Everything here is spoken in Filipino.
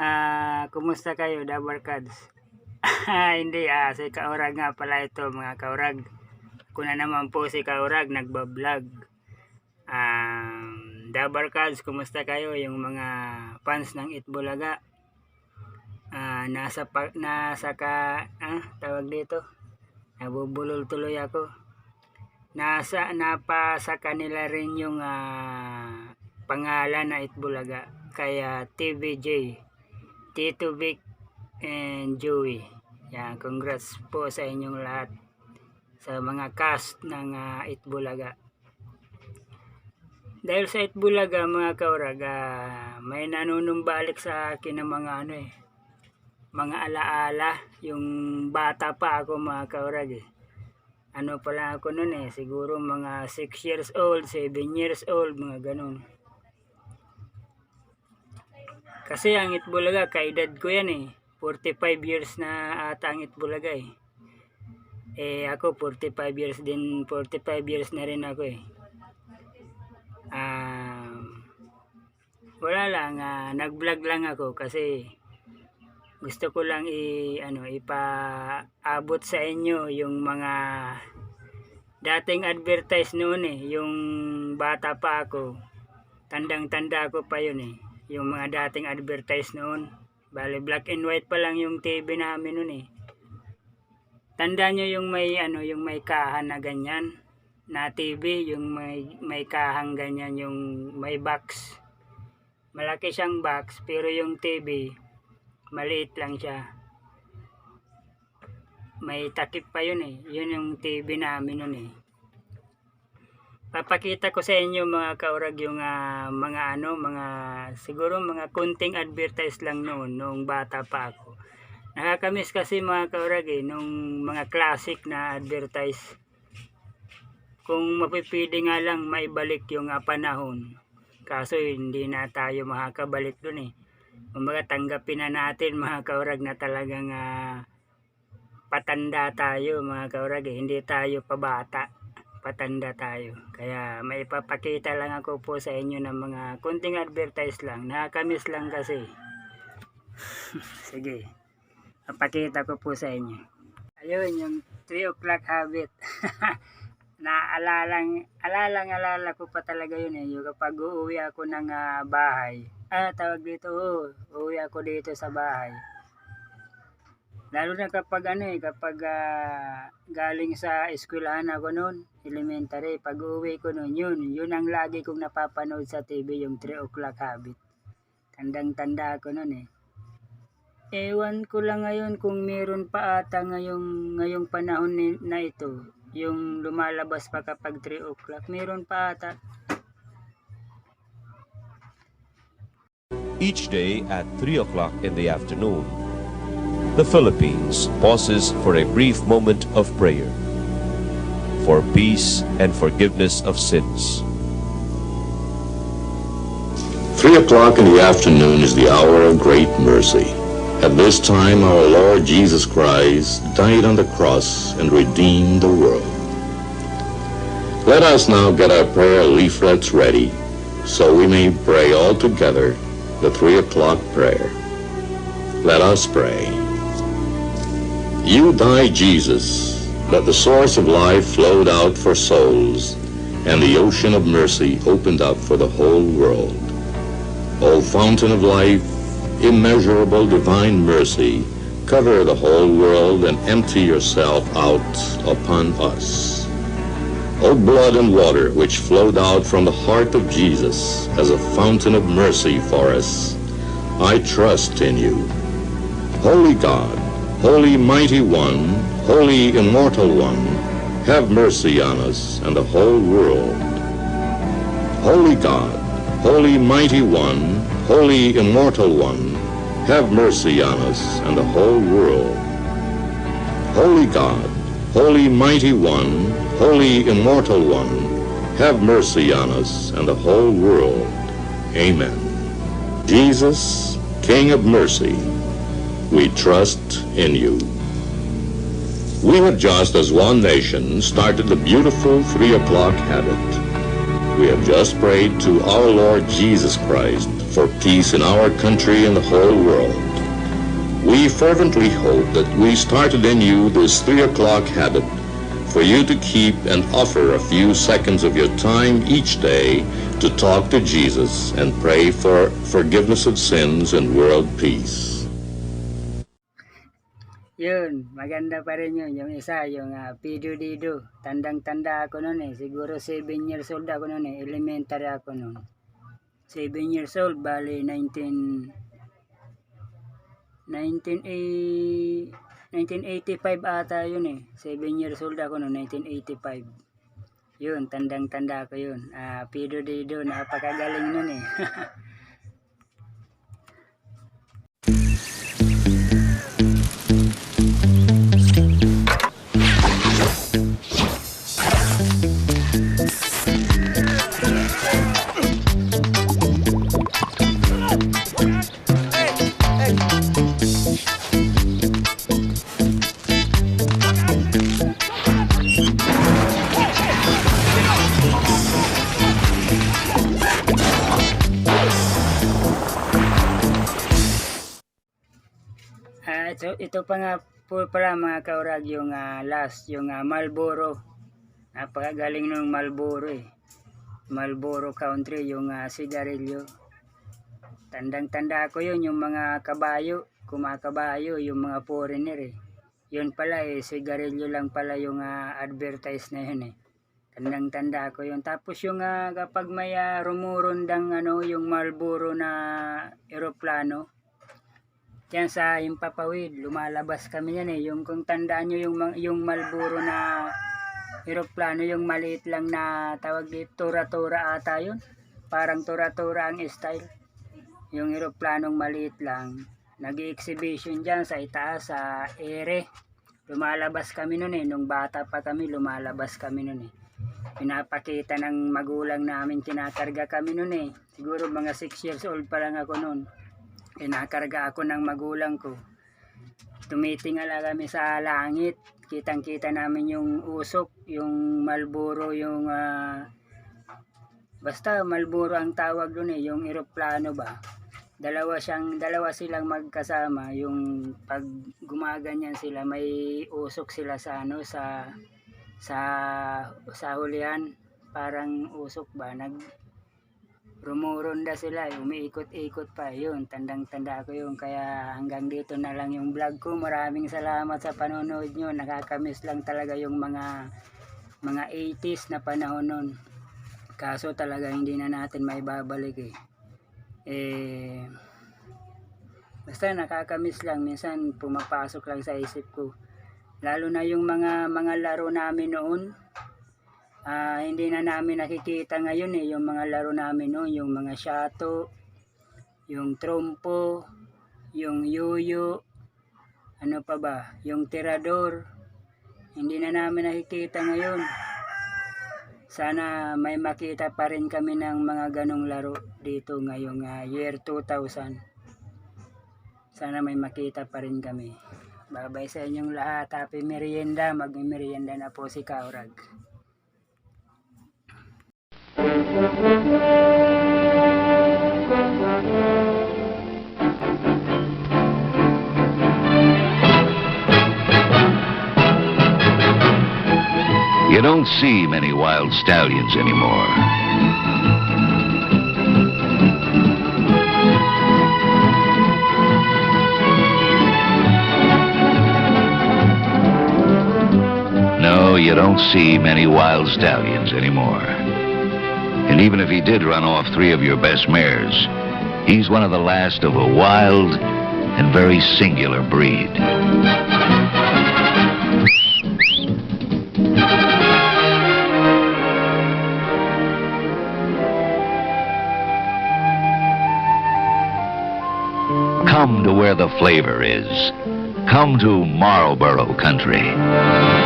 Ah, kumusta kayo, Dabarkads? Hindi, ah, si Kaurag nga pala ito, mga Kaurag. Ako na naman po si Kaurag, nagbablog. Um, Dabarkads, kumusta kayo? Yung mga fans ng Itbulaga. Ah, nasa, pa, nasa ka, ah, tawag dito. Nabubulol tuloy ako. Nasa, napasa kanila rin yung ah, pangalan na Itbulaga. Kaya TVJ. Tito Vic and Joey. Yan, congrats po sa inyong lahat sa mga cast ng uh, Itbulaga. Dahil sa Itbulaga mga kaurag, ah, may nanunumbalik sa akin ng mga ano eh, mga alaala, yung bata pa ako mga kaurag eh. Ano pala ako nun eh, siguro mga 6 years old, 7 years old, mga ganun. Kasi ang Itbulaga, kaedad ko yan eh. 45 years na ata ang Itbulaga eh. Eh ako 45 years din, 45 years na rin ako eh. Um, wala lang, ah, nag-vlog lang ako kasi gusto ko lang i ano ipaabot sa inyo yung mga dating advertise noon eh, yung bata pa ako. Tandang-tanda ko pa yun eh yung mga dating advertise noon. Bale, black and white pa lang yung TV namin noon eh. Tanda nyo yung may ano, yung may kahan na ganyan na TV, yung may may kahang ganyan, yung may box. Malaki siyang box, pero yung TV maliit lang siya. May takip pa yun eh. Yun yung TV namin noon eh papakita ko sa inyo mga kaurag yung ah, mga ano mga siguro mga kunting advertise lang noon noong bata pa ako. Nakakamiss kasi mga kaurag eh nung mga classic na advertise. Kung mapipili nga lang maibalik yung ah, panahon. Kaso hindi na tayo makakabalik dun eh. Kumbaga tanggapin na natin mga kaurag na talagang ah, patanda tayo mga kaurag eh. Hindi tayo pabata patanda tayo. Kaya may ipapakita lang ako po sa inyo ng mga kunting advertise lang. Nakakamiss lang kasi. Sige. Papakita ko po sa inyo. Ayun, yung 3 o'clock habit. Naalalang, alalang alala ko pa talaga yun eh. Yung kapag uuwi ako ng ah, bahay. Ah, tawag dito, oh, uuwi ako dito sa bahay. Lalo na kapag ano eh, kapag ah, galing sa eskwelahan ako noon, elementary, pag uwi ko noon, yun, yun ang lagi kong napapanood sa TV, yung 3 o'clock habit. Tandang-tanda ako noon eh. Ewan ko lang ngayon kung meron pa ata ngayong, ngayong panahon ni, na ito, yung lumalabas pa kapag 3 o'clock, meron pa ata. Each day at 3 o'clock in the afternoon, the Philippines pauses for a brief moment of prayer for peace and forgiveness of sins. Three o'clock in the afternoon is the hour of great mercy. At this time, our Lord Jesus Christ died on the cross and redeemed the world. Let us now get our prayer leaflets ready so we may pray all together the three o'clock prayer. Let us pray. You died, Jesus, that the source of life flowed out for souls, and the ocean of mercy opened up for the whole world. O fountain of life, immeasurable divine mercy, cover the whole world and empty yourself out upon us. O blood and water which flowed out from the heart of Jesus as a fountain of mercy for us, I trust in you. Holy God, Holy Mighty One, Holy Immortal One, have mercy on us and the whole world. Holy God, Holy Mighty One, Holy Immortal One, have mercy on us and the whole world. Holy God, Holy Mighty One, Holy Immortal One, have mercy on us and the whole world. Amen. Jesus, King of mercy, we trust in you. We have just, as one nation, started the beautiful three o'clock habit. We have just prayed to our Lord Jesus Christ for peace in our country and the whole world. We fervently hope that we started in you this three o'clock habit for you to keep and offer a few seconds of your time each day to talk to Jesus and pray for forgiveness of sins and world peace. Yun, maganda pa rin yun. Yung isa, yung uh, Pido Dido. Tandang-tanda ako noon eh. Siguro 7 years old ako noon eh. Elementary ako noon. 7 years old, bali 19... 19... 1985 ata yun eh. 7 years old ako noon, 1985. Yun, tandang-tanda ko yun. Ah, Pido Dido, napakagaling nun eh. ito, pa nga po pala mga kaurag yung ah, last, yung ah, Marlboro. Napakagaling ng Marlboro eh. Marlboro Country, yung ah, sigarilyo. Tandang-tanda ko yun, yung mga kabayo, kumakabayo, yung mga foreigner eh. Yun pala eh, sigarilyo lang pala yung ah, advertise na yun eh. Tandang-tanda ko yun. Tapos yung ah, kapag may ah, rumurundang ano, yung Marlboro na eroplano, Diyan sa Impapawid, lumalabas kami yan eh. Yung kung tandaan nyo yung, yung Malburo na eroplano, yung maliit lang na tawag dito, tura-tura ata yun. Parang tura-tura ang style. Yung eroplanong maliit lang. Nag-exhibition dyan sa itaas, sa ere. Lumalabas kami nun eh. Nung bata pa kami, lumalabas kami nun eh. Pinapakita ng magulang namin, kinakarga kami nun eh. Siguro mga 6 years old pa lang ako nun kinakarga ako ng magulang ko. Tumitingala kami sa langit. Kitang-kita namin yung usok, yung Malboro, yung ah, basta Malboro ang tawag doon eh, yung eroplano ba. Dalawa siyang dalawa silang magkasama, yung pag gumaganyan sila may usok sila sa ano sa sa sa hulihan parang usok ba nag rumuronda sila, umiikot-ikot pa yun, tandang-tanda ko yun, kaya hanggang dito na lang yung vlog ko, maraming salamat sa panonood nyo, nakakamiss lang talaga yung mga mga 80s na panahon nun, kaso talaga hindi na natin may babalik eh, eh, basta nakakamiss lang, minsan pumapasok lang sa isip ko, lalo na yung mga mga laro namin noon, ah hindi na namin nakikita ngayon eh, yung mga laro namin noon, yung mga shato, yung trompo, yung yoyo, ano pa ba, yung tirador, hindi na namin nakikita ngayon. Sana may makita pa rin kami ng mga ganong laro dito ngayong ah, year 2000. Sana may makita pa rin kami. Babay sa inyong lahat. Happy merienda. Magmimerienda na po si Kaurag. You don't see many wild stallions anymore. No, you don't see many wild stallions anymore. And even if he did run off three of your best mares, he's one of the last of a wild and very singular breed. Come to where the flavor is. Come to Marlboro country.